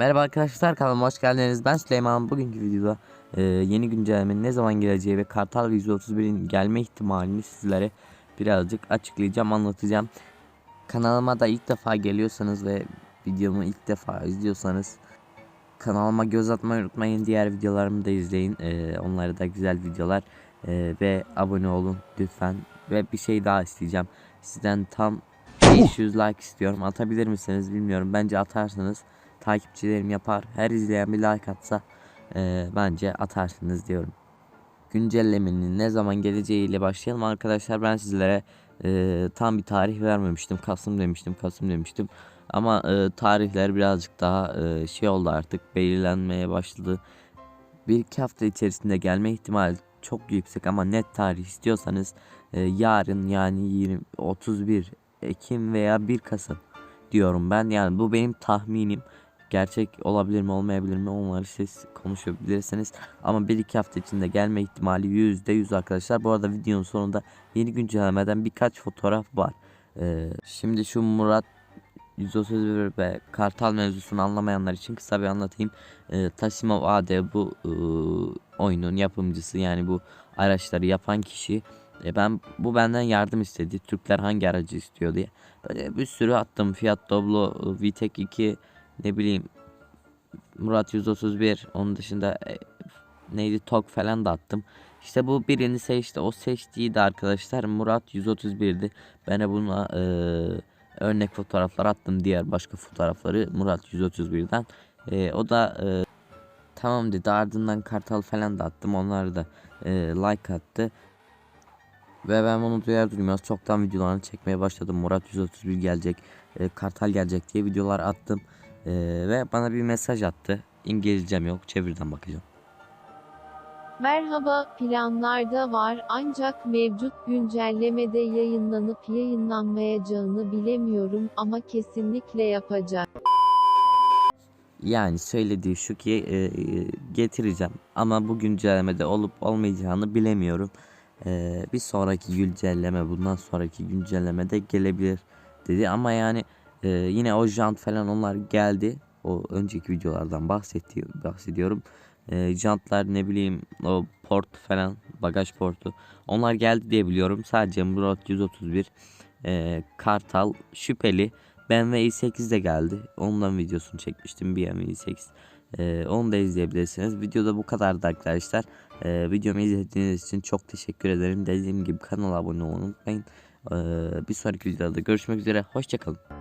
Merhaba arkadaşlar kanalıma hoş geldiniz. Ben Süleyman. Bugünkü videoda e, yeni güncellemenin ne zaman geleceği ve Kartal 131'in gelme ihtimalini sizlere birazcık açıklayacağım, anlatacağım. Kanalıma da ilk defa geliyorsanız ve videomu ilk defa izliyorsanız kanalıma göz atmayı unutmayın. Diğer videolarımı da izleyin. E, onları da güzel videolar E, ve abone olun lütfen. Ve bir şey daha isteyeceğim. Sizden tam 500 like istiyorum. Atabilir misiniz bilmiyorum. Bence atarsanız takipçilerim yapar. Her izleyen bir like atsa e, bence atarsınız diyorum. Güncellemenin ne zaman geleceğiyle başlayalım arkadaşlar. Ben sizlere e, tam bir tarih vermemiştim. Kasım demiştim, Kasım demiştim. Ama e, tarihler birazcık daha e, şey oldu artık belirlenmeye başladı. Bir iki hafta içerisinde gelme ihtimali çok yüksek ama net tarih istiyorsanız e, yarın yani 20, 31 Ekim veya 1 Kasım diyorum ben. Yani bu benim tahminim. Gerçek olabilir mi olmayabilir mi onları siz konuşabilirsiniz. Ama bir iki hafta içinde gelme ihtimali %100 arkadaşlar. Bu arada videonun sonunda yeni güncellemeden birkaç fotoğraf var. Ee, şimdi şu Murat 131 ve Kartal mevzusunu anlamayanlar için kısa bir anlatayım. Ee, Tasimov AD bu e, oyunun yapımcısı yani bu araçları yapan kişi. E, ben bu benden yardım istedi. Türkler hangi aracı istiyor diye. Böyle bir sürü attım. Fiat Doblo, VTEC 2, ne bileyim Murat 131 onun dışında e, neydi TOG falan da attım. İşte bu birini seçti. O seçtiği de arkadaşlar Murat 131'di. Ben de buna e, örnek fotoğraflar attım. Diğer başka fotoğrafları Murat 131'den. E, o da e, tamam dedi. Ardından Kartal falan da attım. Onlar da e, like attı. Ve ben bunu duyar duymaz çoktan videolarını çekmeye başladım. Murat 131 gelecek, e, Kartal gelecek diye videolar attım. E, ve bana bir mesaj attı. İngilizcem yok, çevirden bakacağım. Merhaba, planlarda var ancak mevcut güncellemede yayınlanıp yayınlanmayacağını bilemiyorum ama kesinlikle yapacak. Yani söylediği şu ki e, e, getireceğim ama bu güncellemede olup olmayacağını bilemiyorum. E, bir sonraki güncelleme bundan sonraki güncellemede gelebilir dedi ama yani e, yine o jant falan onlar geldi. O önceki videolardan bahsetti, bahsediyorum. E, jantlar ne bileyim o port falan bagaj portu onlar geldi diye biliyorum. Sadece Murat 131 e, Kartal şüpheli BMW i8 de geldi. Ondan videosunu çekmiştim BMW i8. Ee, onu da izleyebilirsiniz. Videoda bu kadardı arkadaşlar. Ee, videomu izlediğiniz için çok teşekkür ederim. Dediğim gibi kanala abone olmayı unutmayın. Ee, bir sonraki videoda görüşmek üzere. Hoşçakalın.